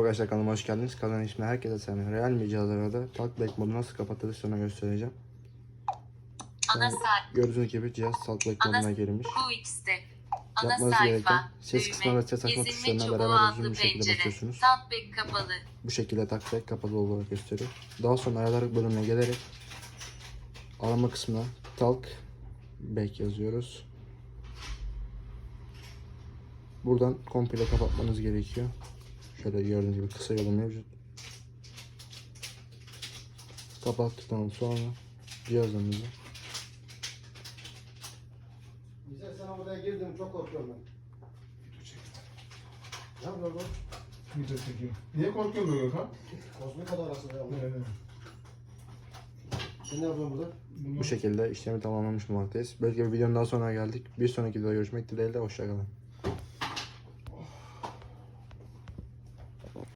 Arkadaşlar kanalıma hoş geldiniz. Kanalın ismi herkese selam. Real mi cihazlarda Talkback modu nasıl kapatılır sonra göstereceğim. Ana sayfa. Gördüğünüz gibi cihaz Talkback moduna girmiş. QX'te. Ana Yapmanız gereken sayfa. ses düğme, kısma ve ses açma tuşlarına beraber uzun bir şekilde basıyorsunuz. Talkback kapalı. Bu şekilde Talkback kapalı olarak gösteriyor. Daha sonra ayarlar bölümüne gelerek arama kısmına Talkback yazıyoruz. Buradan komple kapatmanız gerekiyor. Şöyle gördüğünüz gibi kısa yolu mevcut. Kapattıktan sonra cihazımızı Güzel sana odaya girdim çok korkuyorum ben. Ne yapıyorsun lan? Video çekiyor. Niye korkuyorsun böyle Gökhan? Kozmik oda arasında ya. Evet. Sen ne yapıyorsun burada? Bunu bu şekilde işlemi tamamlamış bulmaktayız. Böylece bir videonun daha sonra geldik. Bir sonraki videoda görüşmek dileğiyle. Hoşçakalın.